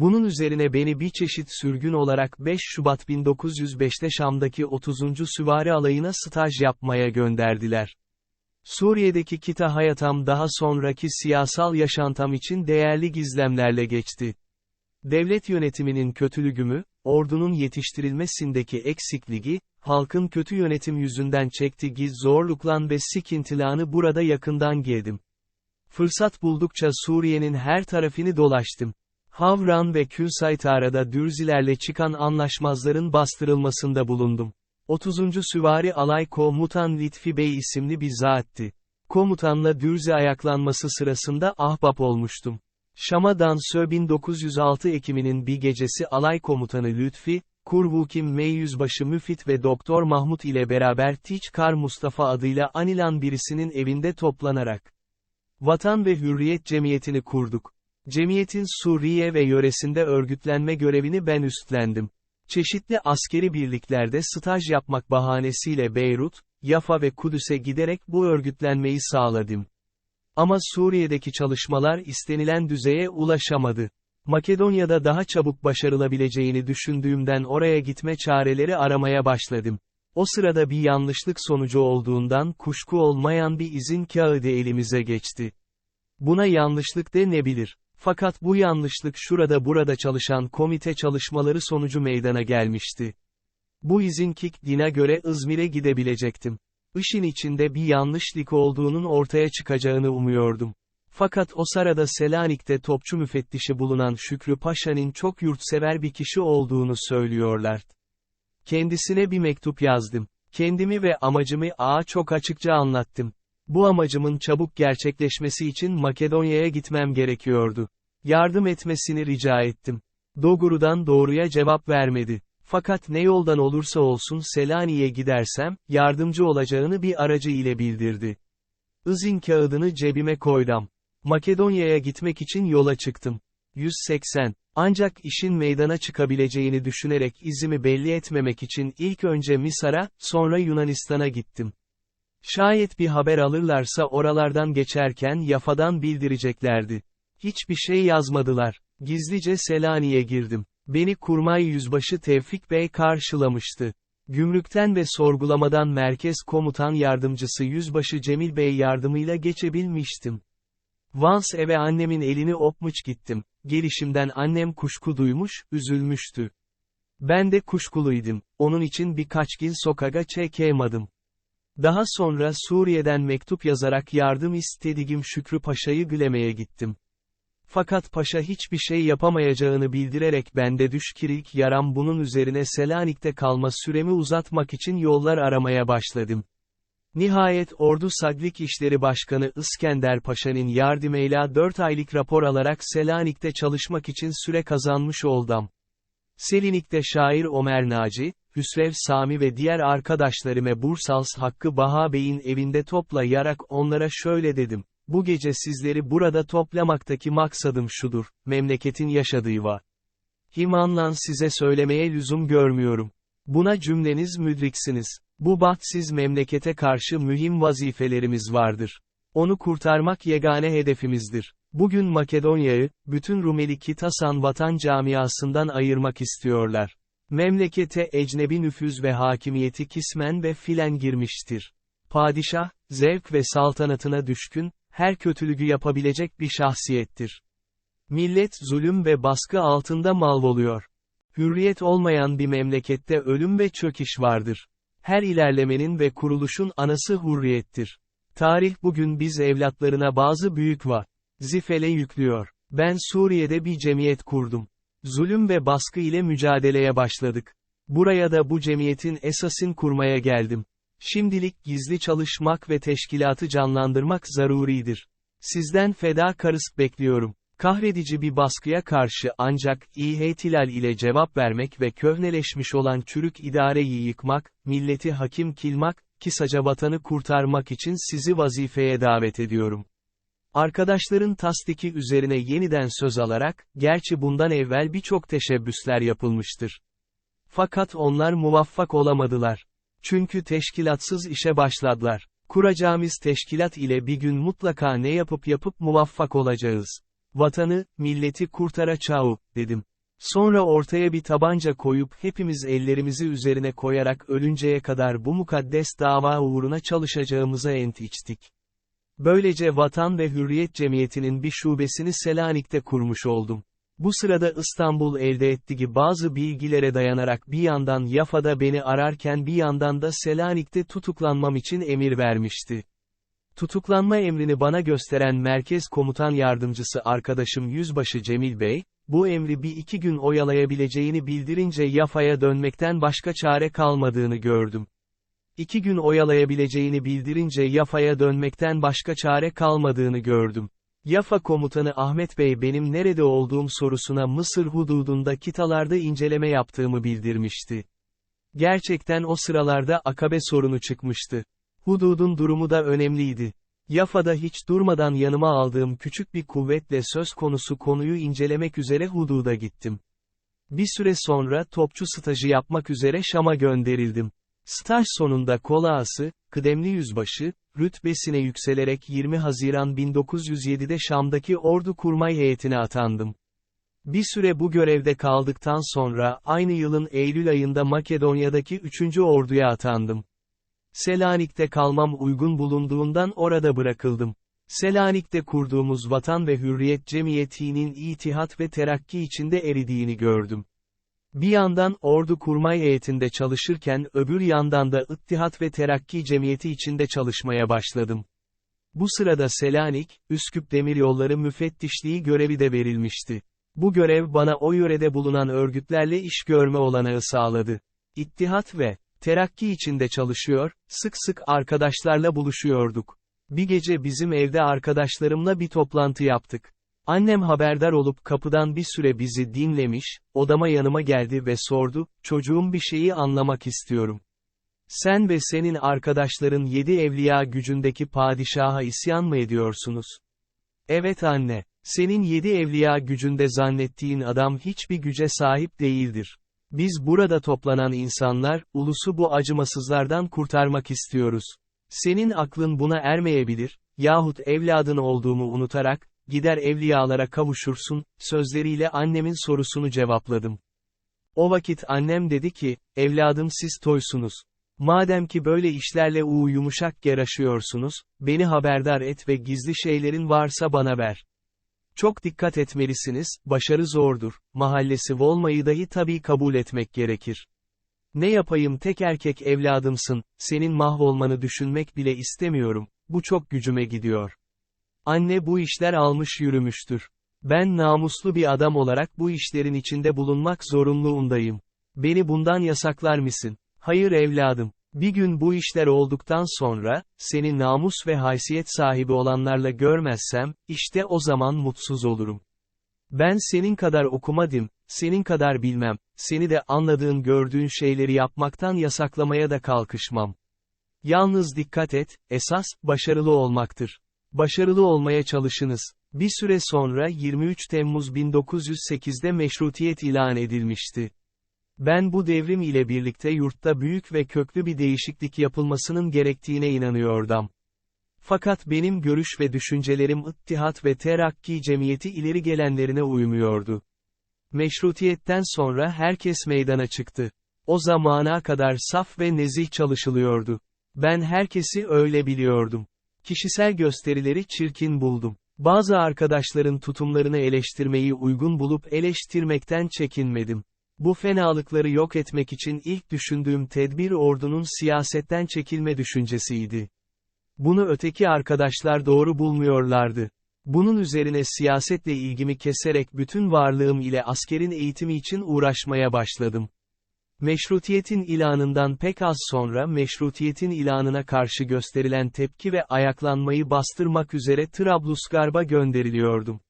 Bunun üzerine beni bir çeşit sürgün olarak 5 Şubat 1905'te Şam'daki 30. Süvari Alayı'na staj yapmaya gönderdiler. Suriye'deki kita hayatam daha sonraki siyasal yaşantam için değerli gizlemlerle geçti. Devlet yönetiminin kötülüğü mü, ordunun yetiştirilmesindeki eksikliği, halkın kötü yönetim yüzünden çektiği zorluklan ve sikintilanı burada yakından geldim. Fırsat buldukça Suriye'nin her tarafını dolaştım. Havran ve Külsaytara'da Dürzilerle çıkan anlaşmazların bastırılmasında bulundum. 30. Süvari Alay Komutan Litfi Bey isimli bir zatti. Komutanla Dürzi ayaklanması sırasında ahbap olmuştum. Şam'a Dansö 1906 Ekim'inin bir gecesi alay komutanı Lütfi, Kurvukim Mey Yüzbaşı Müfit ve Doktor Mahmut ile beraber Tiçkar Mustafa adıyla anilan birisinin evinde toplanarak Vatan ve Hürriyet Cemiyeti'ni kurduk. Cemiyetin Suriye ve yöresinde örgütlenme görevini ben üstlendim. Çeşitli askeri birliklerde staj yapmak bahanesiyle Beyrut, Yafa ve Kudüs'e giderek bu örgütlenmeyi sağladım. Ama Suriye'deki çalışmalar istenilen düzeye ulaşamadı. Makedonya'da daha çabuk başarılabileceğini düşündüğümden oraya gitme çareleri aramaya başladım. O sırada bir yanlışlık sonucu olduğundan kuşku olmayan bir izin kağıdı elimize geçti. Buna yanlışlık denebilir. Fakat bu yanlışlık şurada burada çalışan komite çalışmaları sonucu meydana gelmişti. Bu izin dine göre İzmir'e gidebilecektim. İşin içinde bir yanlışlık olduğunun ortaya çıkacağını umuyordum. Fakat o sırada Selanik'te topçu müfettişi bulunan Şükrü Paşa'nın çok yurtsever bir kişi olduğunu söylüyorlar. Kendisine bir mektup yazdım. Kendimi ve amacımı ağa çok açıkça anlattım. Bu amacımın çabuk gerçekleşmesi için Makedonya'ya gitmem gerekiyordu. Yardım etmesini rica ettim. Doguru'dan doğruya cevap vermedi. Fakat ne yoldan olursa olsun Selanik'e gidersem, yardımcı olacağını bir aracı ile bildirdi. Izin kağıdını cebime koydum. Makedonya'ya gitmek için yola çıktım. 180. Ancak işin meydana çıkabileceğini düşünerek izimi belli etmemek için ilk önce Misar'a, sonra Yunanistan'a gittim. Şayet bir haber alırlarsa oralardan geçerken Yafa'dan bildireceklerdi. Hiçbir şey yazmadılar. Gizlice Selanik'e girdim. Beni kurmay yüzbaşı Tevfik Bey karşılamıştı. Gümrükten ve sorgulamadan merkez komutan yardımcısı yüzbaşı Cemil Bey yardımıyla geçebilmiştim. Vans eve annemin elini opmuş gittim. Gelişimden annem kuşku duymuş, üzülmüştü. Ben de kuşkuluydum, onun için birkaç gün sokağa çekemedim. Daha sonra Suriye'den mektup yazarak yardım istediğim Şükrü Paşa'yı gülemeye gittim. Fakat paşa hiçbir şey yapamayacağını bildirerek bende düşkirik yaram bunun üzerine Selanik'te kalma süremi uzatmak için yollar aramaya başladım. Nihayet Ordu Saglik İşleri Başkanı İskender Paşa'nın yardımıyla 4 aylık rapor alarak Selanik'te çalışmak için süre kazanmış oldum. Selinik'te şair Ömer Naci, Hüsrev Sami ve diğer arkadaşlarıma Bursals Hakkı Baha Bey'in evinde toplayarak onlara şöyle dedim. Bu gece sizleri burada toplamaktaki maksadım şudur, memleketin yaşadığı var. Himanlan size söylemeye lüzum görmüyorum. Buna cümleniz müdriksiniz. Bu bahtsız memlekete karşı mühim vazifelerimiz vardır. Onu kurtarmak yegane hedefimizdir. Bugün Makedonya'yı, bütün Rumeli Kitasan vatan camiasından ayırmak istiyorlar. Memlekete ecnebi nüfuz ve hakimiyeti kismen ve filen girmiştir. Padişah, zevk ve saltanatına düşkün, her kötülüğü yapabilecek bir şahsiyettir. Millet zulüm ve baskı altında mal oluyor. Hürriyet olmayan bir memlekette ölüm ve çöküş vardır. Her ilerlemenin ve kuruluşun anası hürriyettir. Tarih bugün biz evlatlarına bazı büyük va, zifele yüklüyor. Ben Suriye'de bir cemiyet kurdum. Zulüm ve baskı ile mücadeleye başladık. Buraya da bu cemiyetin esasın kurmaya geldim. Şimdilik gizli çalışmak ve teşkilatı canlandırmak zaruridir. Sizden feda karısk bekliyorum. Kahredici bir baskıya karşı ancak ihtilal ile cevap vermek ve köhneleşmiş olan çürük idareyi yıkmak, milleti hakim kilmak, kısaca vatanı kurtarmak için sizi vazifeye davet ediyorum. Arkadaşların tasdiki üzerine yeniden söz alarak, gerçi bundan evvel birçok teşebbüsler yapılmıştır. Fakat onlar muvaffak olamadılar. Çünkü teşkilatsız işe başladılar. Kuracağımız teşkilat ile bir gün mutlaka ne yapıp yapıp muvaffak olacağız. Vatanı, milleti kurtaracağı, dedim. Sonra ortaya bir tabanca koyup hepimiz ellerimizi üzerine koyarak ölünceye kadar bu mukaddes dava uğruna çalışacağımıza ent içtik. Böylece Vatan ve Hürriyet Cemiyeti'nin bir şubesini Selanik'te kurmuş oldum. Bu sırada İstanbul elde ettiği bazı bilgilere dayanarak bir yandan Yafa'da beni ararken bir yandan da Selanik'te tutuklanmam için emir vermişti. Tutuklanma emrini bana gösteren Merkez Komutan Yardımcısı arkadaşım Yüzbaşı Cemil Bey, bu emri bir iki gün oyalayabileceğini bildirince Yafa'ya dönmekten başka çare kalmadığını gördüm. İki gün oyalayabileceğini bildirince Yafa'ya dönmekten başka çare kalmadığını gördüm. Yafa komutanı Ahmet Bey benim nerede olduğum sorusuna Mısır hududunda kitalarda inceleme yaptığımı bildirmişti. Gerçekten o sıralarda akabe sorunu çıkmıştı. Hududun durumu da önemliydi. Yafa'da hiç durmadan yanıma aldığım küçük bir kuvvetle söz konusu konuyu incelemek üzere hududa gittim. Bir süre sonra topçu stajı yapmak üzere Şam'a gönderildim. Staj sonunda kolağası, kıdemli yüzbaşı, rütbesine yükselerek 20 Haziran 1907'de Şam'daki ordu kurmay heyetine atandım. Bir süre bu görevde kaldıktan sonra aynı yılın Eylül ayında Makedonya'daki 3. orduya atandım. Selanik'te kalmam uygun bulunduğundan orada bırakıldım. Selanik'te kurduğumuz Vatan ve Hürriyet Cemiyeti'nin itihat ve terakki içinde eridiğini gördüm. Bir yandan ordu kurmay heyetinde çalışırken öbür yandan da İttihat ve Terakki Cemiyeti içinde çalışmaya başladım. Bu sırada Selanik, Üsküp Demiryolları Müfettişliği görevi de verilmişti. Bu görev bana o yörede bulunan örgütlerle iş görme olanağı sağladı. İttihat ve Terakki içinde çalışıyor, sık sık arkadaşlarla buluşuyorduk. Bir gece bizim evde arkadaşlarımla bir toplantı yaptık. Annem haberdar olup kapıdan bir süre bizi dinlemiş, odama yanıma geldi ve sordu, çocuğum bir şeyi anlamak istiyorum. Sen ve senin arkadaşların yedi evliya gücündeki padişaha isyan mı ediyorsunuz? Evet anne, senin yedi evliya gücünde zannettiğin adam hiçbir güce sahip değildir. Biz burada toplanan insanlar, ulusu bu acımasızlardan kurtarmak istiyoruz. Senin aklın buna ermeyebilir, yahut evladın olduğumu unutarak, gider evliyalara kavuşursun, sözleriyle annemin sorusunu cevapladım. O vakit annem dedi ki, evladım siz toysunuz. Madem ki böyle işlerle uğu yumuşak yaraşıyorsunuz, beni haberdar et ve gizli şeylerin varsa bana ver. Çok dikkat etmelisiniz, başarı zordur, mahallesi olmayı dahi tabii kabul etmek gerekir. Ne yapayım tek erkek evladımsın, senin mahvolmanı düşünmek bile istemiyorum, bu çok gücüme gidiyor. Anne bu işler almış yürümüştür. Ben namuslu bir adam olarak bu işlerin içinde bulunmak zorunluluğundayım. Beni bundan yasaklar mısın? Hayır evladım. Bir gün bu işler olduktan sonra, seni namus ve haysiyet sahibi olanlarla görmezsem, işte o zaman mutsuz olurum. Ben senin kadar okumadım, senin kadar bilmem, seni de anladığın gördüğün şeyleri yapmaktan yasaklamaya da kalkışmam. Yalnız dikkat et, esas, başarılı olmaktır. Başarılı olmaya çalışınız. Bir süre sonra 23 Temmuz 1908'de meşrutiyet ilan edilmişti. Ben bu devrim ile birlikte yurtta büyük ve köklü bir değişiklik yapılmasının gerektiğine inanıyordum. Fakat benim görüş ve düşüncelerim İttihat ve Terakki Cemiyeti ileri gelenlerine uymuyordu. Meşrutiyetten sonra herkes meydana çıktı. O zamana kadar saf ve nezih çalışılıyordu. Ben herkesi öyle biliyordum. Kişisel gösterileri çirkin buldum. Bazı arkadaşların tutumlarını eleştirmeyi uygun bulup eleştirmekten çekinmedim. Bu fenalıkları yok etmek için ilk düşündüğüm tedbir ordunun siyasetten çekilme düşüncesiydi. Bunu öteki arkadaşlar doğru bulmuyorlardı. Bunun üzerine siyasetle ilgimi keserek bütün varlığım ile askerin eğitimi için uğraşmaya başladım. Meşrutiyetin ilanından pek az sonra meşrutiyetin ilanına karşı gösterilen tepki ve ayaklanmayı bastırmak üzere Trablusgarp'a gönderiliyordum.